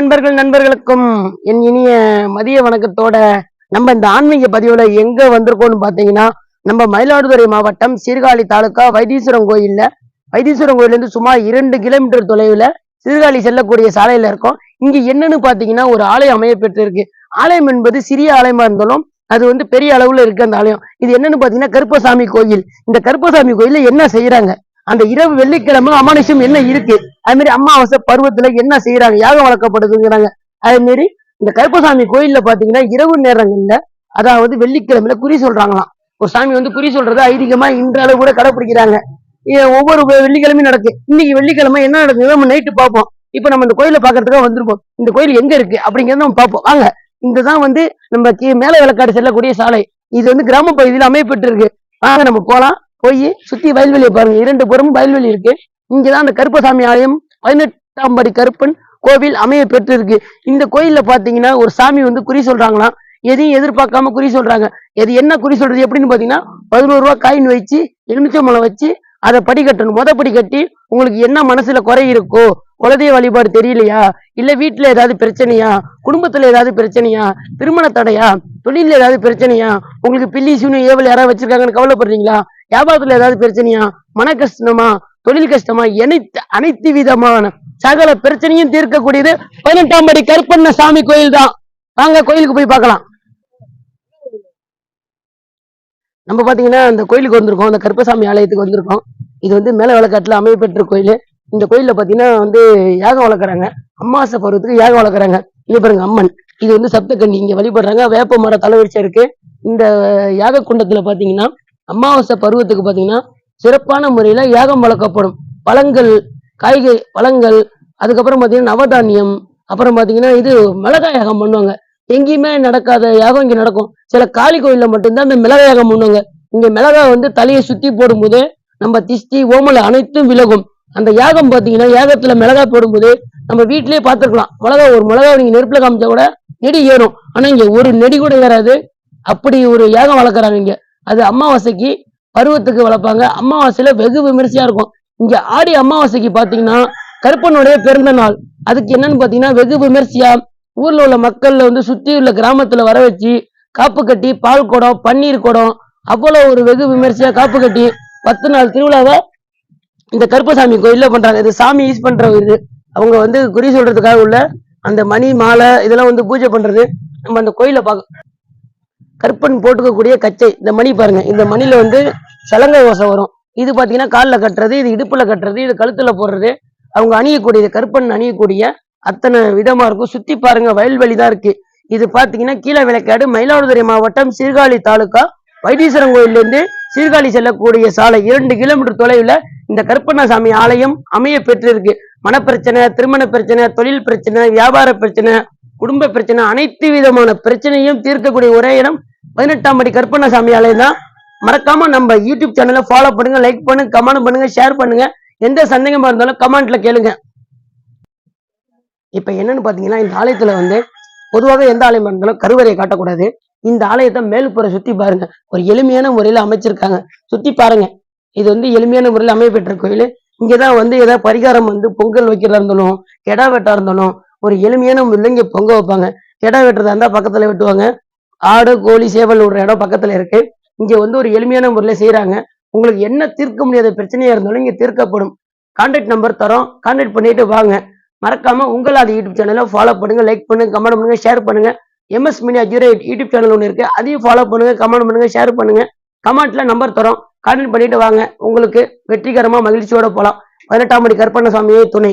நண்பர்கள் நண்பர்களுக்கும் என் இனிய மதிய வணக்கத்தோட நம்ம இந்த ஆன்மீக பதிவுல எங்க வந்திருக்கோம்னு பாத்தீங்கன்னா நம்ம மயிலாடுதுறை மாவட்டம் சீர்காழி தாலுக்கா வைத்தீஸ்வரம் கோயில்ல. வைத்தீஸ்வரம் கோயிலேருந்து இருந்து சுமார் இரண்டு கிலோமீட்டர் தொலைவுல சீர்காழி செல்லக்கூடிய சாலையில இருக்கோம். இங்க என்னன்னு பாத்தீங்கன்னா ஒரு ஆலயம் அமையப்பெற்று இருக்கு ஆலயம் என்பது சிறிய ஆலயமா இருந்தாலும் அது வந்து பெரிய அளவுல இருக்கு அந்த ஆலயம். இது என்னன்னு பாத்தீங்கன்னா கருப்பசாமி கோயில். இந்த கருப்பசாமி கோயில்ல என்ன செய்யறாங்க அந்த இரவு வெள்ளிக்கிழமை அமானுஷம் என்ன இருக்கு? அது மாதிரி அமாவாசை பருவத்துல என்ன செய்யறாங்க யாகம் வளர்க்கப்படுதுங்கிறாங்க. அதே மாதிரி இந்த கருப்பசாமி கோயில்ல பாத்தீங்கன்னா இரவு நேரங்கள்ல அதாவது வெள்ளிக்கிழமையில குறி சொல்றாங்களாம். ஒரு சாமி வந்து குறி சொல்றது ஐதீகமா இன்றளவு கூட கடைப்பிடிக்கிறாங்க. ஒவ்வொரு வெள்ளிக்கிழமையும் நடக்கு. இன்னைக்கு வெள்ளிக்கிழமை என்ன நடக்குது? நம்ம நைட்டு பார்ப்போம். இப்ப நம்ம இந்த கோயில பாக்குறதுக்காக வந்திருப்போம் இந்த கோயில் எங்க இருக்கு? அப்படிங்கறத நம்ம பார்ப்போம். வாங்க. இங்கதான் வந்து நம்ம கீ- மேல விளக்காடு செல்லக்கூடிய சாலை. இது வந்து கிராம பகுதியில் அமையப்பட்டு இருக்கு வாங்க நம்ம போலாம். போய் சுத்தி வயல்வெளியை பாருங்க. இரண்டு புறமும் வயல்வெளி இருக்கு. இங்கதான் அந்த கருப்பசாமி ஆலயம் பதினெட்டாம் படி கருப்பன் கோவில் அமைய பெற்று இருக்கு இந்த கோயில்ல பாத்தீங்கன்னா ஒரு சாமி வந்து குறி சொல்றாங்களாம். எதையும் எதிர்பார்க்காம குறி சொல்றாங்க. எது என்ன குறி சொல்றது எப்படின்னு பாத்தீங்கன்னா பதினோரு ரூபாய் காயின் வச்சு எலுமிச்சம்பழம் வச்சு அதை படி கட்டணும். முத படி கட்டி உங்களுக்கு என்ன மனசுல குறை இருக்கோ குலதெய்வ வழிபாடு தெரியலையா? இல்ல வீட்டுல ஏதாவது பிரச்சனையா? குடும்பத்துல ஏதாவது பிரச்சனையா? திருமண தடையா? தொழில ஏதாவது பிரச்சனையா? உங்களுக்கு பில்லி சூனி ஏவல் யாராவது வச்சிருக்காங்கன்னு கவலைப்படுறீங்களா? வியாபாரத்துல ஏதாவது பிரச்சனையா? மன கஷ்டமா? தொழில் கஷ்டமா? அனைத்து அனைத்து விதமான சகல பிரச்சனையும் தீர்க்கக்கூடியது பதினெட்டாம் படி கருப்பண்ண சாமி கோயில் தான். வாங்க கோயிலுக்கு போய் பார்க்கலாம். நம்ம பாத்தீங்கன்னா அந்த கோயிலுக்கு வந்திருக்கோம். அந்த கருப்பசாமி ஆலயத்துக்கு வந்திருக்கோம். இது வந்து மேல விளக்காட்டுல அமையப்பெற்ற கோயில். இந்த கோயில்ல பாத்தீங்கன்னா வந்து யாகம் வளர்க்குறாங்க. அமாவாசை பருவத்துக்கு யாகம் வளர்க்குறாங்க. இங்க பாருங்க அம்மன். இது வந்து சப்தக்கண்ணி இங்க வழிபடுறாங்க. வேப்ப மர தலைவரிச்சை இருக்கு. இந்த யாக குண்டத்துல பாத்தீங்கன்னா அமாவாசை பருவத்துக்கு பார்த்தீங்கன்னா சிறப்பான முறையில் யாகம் வளர்க்கப்படும். பழங்கள் காய்கறி பழங்கள் அதுக்கப்புறம் பார்த்தீங்கன்னா நவதானியம் அப்புறம் பார்த்தீங்கன்னா இது மிளகாய் யாகம் பண்ணுவாங்க. எங்கேயுமே நடக்காத யாகம் இங்கே நடக்கும். சில காளி கோயிலில் மட்டும்தான் இந்த மிளகாய் யாகம் பண்ணுவாங்க. இங்கே மிளகாய் வந்து தலையை சுற்றி போடும்போது நம்ம திஷ்டி ஓமலை அனைத்தும் விலகும். அந்த யாகம் பார்த்தீங்கன்னா யாகத்தில் மிளகாய் போடும்போது நம்ம வீட்டிலேயே பார்த்துருக்கலாம். மிளகா ஒரு மிளகாவை நீங்கள் நெருப்பில் காமிச்சா கூட நெடி ஏறும். ஆனால் இங்கே ஒரு நெடி கூட ஏறாது. அப்படி ஒரு யாகம் வளர்க்குறாங்க இங்கே. அது அமாவாசைக்கு பருவத்துக்கு வளர்ப்பாங்க. அமாவாசையில வெகு விமரிசையா இருக்கும். இங்க ஆடி அமாவாசைக்கு பாத்தீங்கன்னா கருப்பனுடைய பிறந்த நாள். அதுக்கு என்னன்னு பாத்தீங்கன்னா வெகு விமரிசையா ஊர்ல உள்ள மக்கள்ல வந்து சுத்தி உள்ள கிராமத்துல வர வச்சு காப்பு கட்டி பால் குடம் பன்னீர் குடம் அவ்வளவு ஒரு வெகு விமரிசையா காப்பு கட்டி பத்து நாள் திருவிழாவை இந்த கருப்பசாமி கோயில்ல பண்றாங்க. இது சாமி யூஸ் பண்ற இது. அவங்க வந்து குறி சொல்றதுக்காக உள்ள அந்த மணி மாலை இதெல்லாம் வந்து பூஜை பண்றது. நம்ம அந்த கோயில பார்க்க கருப்பன் போட்டுக்கக்கூடிய கச்சை. இந்த மணி பாருங்க. இந்த மணில வந்து சலங்கை ஓசை வரும். இது பாத்தீங்கன்னா காலில் கட்டுறது இது இடுப்புல கட்டுறது இது கழுத்துல போடுறது. அவங்க அணியக்கூடியது கருப்பன் அணியக்கூடிய அத்தனை விதமா இருக்கும். சுத்தி பாருங்க வயல்வெளி தான் இருக்கு. இது பாத்தீங்கன்னா கீழே விளக்காடு மயிலாடுதுறை மாவட்டம் சீர்காழி தாலுகா வைத்தீஸ்வரன் கோயில்ல சீர்காழி செல்லக்கூடிய சாலை இரண்டு கிலோமீட்டர் தொலைவில் இந்த கருப்பண்ணசாமி ஆலயம் அமைய பெற்றிருக்கு. மனப்பிரச்சனை திருமண பிரச்சனை தொழில் பிரச்சனை வியாபார பிரச்சனை குடும்ப பிரச்சனை அனைத்து விதமான பிரச்சனையும் தீர்க்கக்கூடிய ஒரே இடம் பதினெட்டாம் படி கற்பனை ஆலயம் தான் மறக்காம நம்ம யூடியூப் சேனலை ஃபாலோ பண்ணுங்க லைக் பண்ணுங்க கமெண்ட் பண்ணுங்க ஷேர் பண்ணுங்க. எந்த சந்தேகமா இருந்தாலும் கமெண்ட்ல கேளுங்க. இப்ப என்னன்னு பாத்தீங்கன்னா இந்த ஆலயத்துல வந்து பொதுவாக எந்த ஆலயமா இருந்தாலும் கருவறையை காட்டக்கூடாது. இந்த ஆலயத்தை மேல்புற சுத்தி பாருங்க. ஒரு எளிமையான முறையில அமைச்சிருக்காங்க. சுத்தி பாருங்க. இது வந்து எளிமையான முறையில் அமையப்பெற்ற கோயில். இங்கதான் வந்து ஏதாவது பரிகாரம் வந்து பொங்கல் வைக்கிறதா இருந்தாலும் கெடா வெட்டா இருந்தாலும் ஒரு எளிமையான முறையில் இங்க பொங்க வைப்பாங்க. கெடா வெட்டுறதா இருந்தா பக்கத்துல வெட்டுவாங்க. ஆடு கோழி சேவல் விடுற இடம் பக்கத்துல இருக்கு. இங்க வந்து ஒரு எளிமையான முறையில் செய்யறாங்க உங்களுக்கு என்ன தீர்க்க முடியாத பிரச்சனையா இருந்தாலும் இங்க தீர்க்கப்படும். கான்டாக்ட் நம்பர் தரோம். கான்டாக்ட் பண்ணிட்டு வாங்க. மறக்காம அது யூடியூப் சேனலை ஃபாலோ பண்ணுங்க லைக் பண்ணுங்க கமெண்ட் பண்ணுங்க ஷேர் பண்ணுங்க. MS media zero eight YouTube channel ஒன்று இருக்கு. அதையும் ஃபாலோ பண்ணுங்க கமெண்ட் பண்ணுங்க ஷேர் பண்ணுங்க. கமெண்ட்ல நம்பர் தரோம். கான்டாக்ட் பண்ணிட்டு வாங்க. உங்களுக்கு வெற்றிகரமா மகிழ்ச்சியோட போகலாம் பதினெட்டாம் படி கற்பண்ணசாமியே துணை.